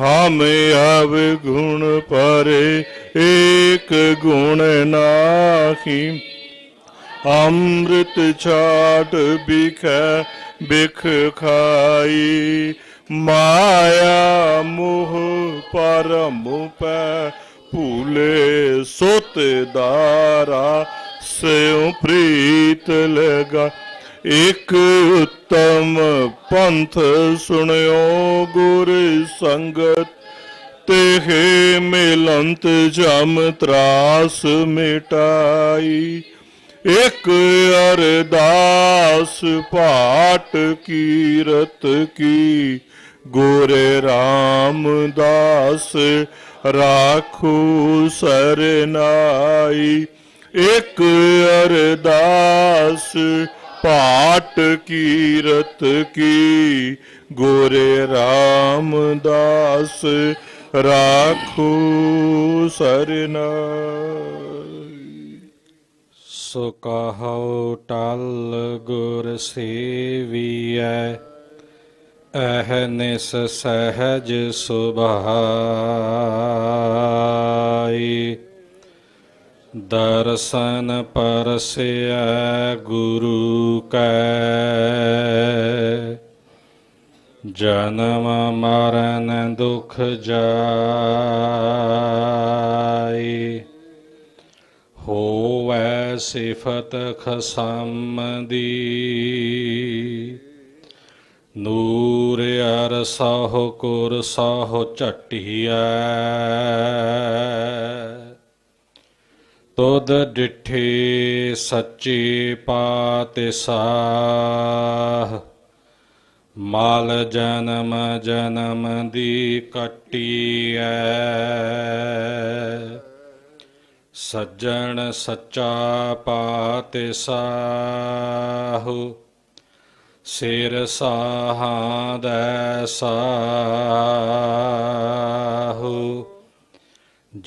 ਹਮ ਆਵ ਗੁਣ ਪਰੇ ਏਕ ਗੁਣ ਨਾਹੀ। ਅੰਮ੍ਰਿਤ ਛਾਟ ਬਿਖੈ ਬਿਖ ਖਾਈ। ਮਾਇਆ ਮੋਹ ਪਰਮ ਪੈ ਭੂਲੇ ਸੁਤ ਦਾਰਾ ਸਿਉ ਪ੍ਰੀਤ ਲਗਾ। ਇਕ पंथ सुनो गुर संगत, तेहे मिलंत जम त्रास मिटाई। एक अरदास पाठ कीरत की, गोरे रामदास राखू सरनाई। एक अरदास पाठ की ਕੀਰਤ ਕੀ? ਗੋਰੇ ਰਾਮਦਾਸ ਰਾਖੂ ਸ਼ਰਨਾ। ਸੋ ਕਹੋ ਟਲ ਗੁਰ ਸੇਵੀਐ ਅਹਨਿਸ ਸਹਜ ਸੁਭਾਈ। ਦਰਸ਼ਨ ਪਰਸਿਆ ਗੁਰੂ ਕੈ। ਜਨਮ ਮਰਨ ਦੁਖ ਜਾਈ। ਹੋਵੈ ਸਿਫਤ ਖਸਮ ਦੀ ਨੂਰ ਅਰ ਸਾਹੁ ਕੁਰ ਸਾਹੁ ਝਟਿਐ। ਤੁਧ ਡਿਠੇ ਸੱਚੇ ਪਾਤਿ ਸਾਹ ਮਾਲ ਜਨਮ ਜਨਮ ਦੀ ਕੱਟੀ ਕਟੀਐ। ਸੱਜਣ ਸੱਚਾ ਪਾਤਿ ਸਾਹੂ ਸਿਰ ਸਾਹਾਂ ਦੈ ਸਾਹੂ।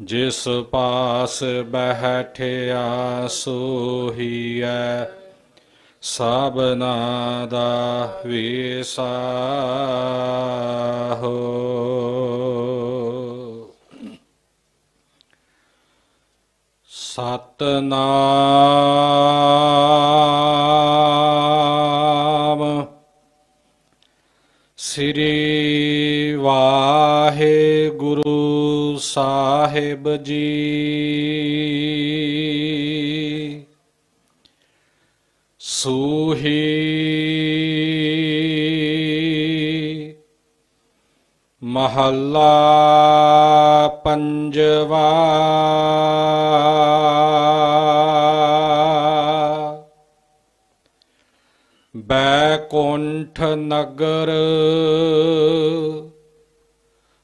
ਜਿਸ ਪਾਸ ਬਹਿਠਿਆ ਸੋਹੀਐ ਸਭਨਾ ਦਾ ਵੀਸਾਹੋ ਸਤਨਾਮ ਸ੍ਰੀ ਵਾਹਿਗੁਰੂ। ਸਾਹਿਬ ਜੀ। ਸੂਹੀ ਮਹੱਲਾ ਪੰਜਵਾ। ਬੈਕੁੰਠ ਨਗਰ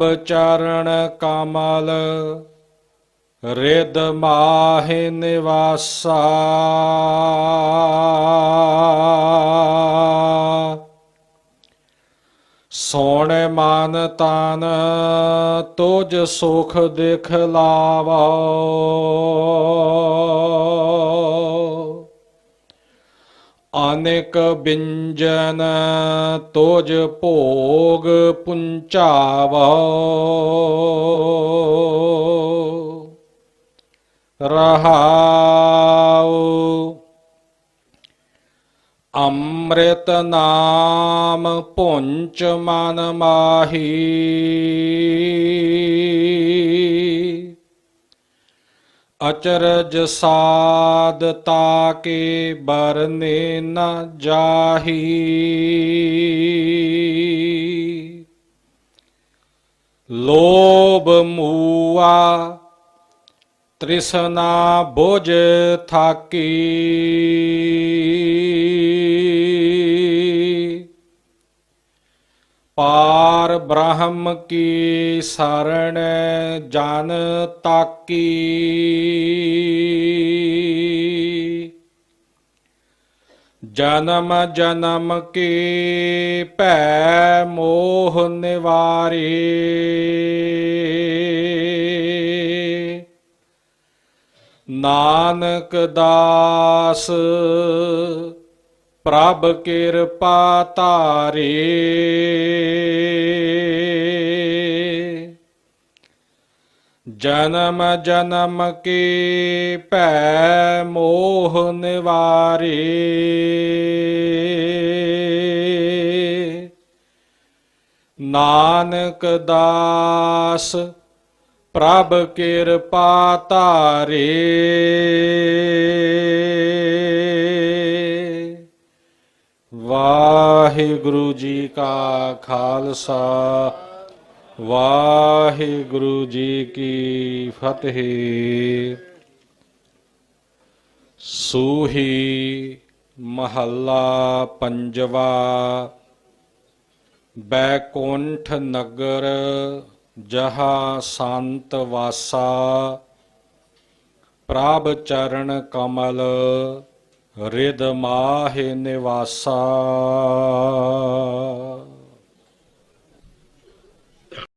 ਪ੍ਰਭ ਚਰਨ ਕਮਲ ਰਿਦ ਮਾਹਿ ਨਿਵਾਸਾ। ਸੋਣ ਮਨ ਤਨ ਤੁਜ ਸੁਖ ਦਿਖ ਲਾਵਾ। ਅਨੇਕ ਬਿੰਜਨ ਤੋਜ ਭੋਗ ਪੁੰਚਾਵਾ। ਰਹਾਉ ਅੰਮ੍ਰਿਤ ਨਾਮ ਪੁੰਚ ਮਨ ਮਾਹੀ। ਅਚਰਜ ਸਾਧ ਤਾਕੇ ਬਰਨੇ ਨ ਜਾਹੀ। ਲੋਭ ਮੂਆ ਤ੍ਰਿਸ਼ਨਾ ਬੁਝ ਥਾਕੀ। ਪਾਰ ਬ੍ਰਹਮ ਕੀ ਸਰਣ ਜਨ ਤਾਕੀ। ਜਨਮ ਜਨਮ ਕੀ ਭੈ ਮੋਹ ਨਿਵਾਰੇ। ਨਾਨਕ ਦਾਸ ਪ੍ਰਭ ਕਿਰਪਾ ਧਾਰੇ। ਜਨਮ ਜਨਮ ਕੀ ਭੈ ਮੋਹ ਨਿਵਾਰੇ। ਨਾਨਕ ਦਾਸ ਪ੍ਰਭ ਕਿਰਪਾ ਧਾਰੇ। ਵਾਹਿਗੁਰੂ ਜੀ ਕਾ ਖਾਲਸਾ, ਵਾਹਿਗੁਰੂ ਜੀ ਕੀ ਫਤਿਹ। ਸੂਹੀ ਮਹੱਲਾ ਪੰਜਵਾ, ਬੈਕੁੰਠ ਨਗਰ ਜਹਾ ਸੰਤ ਵਾਸਾ, ਪ੍ਰਭ ਚਰਨ ਕਮਲ ਰਿਦ ਮਾਹਿ ਨਿਵਾਸਾ।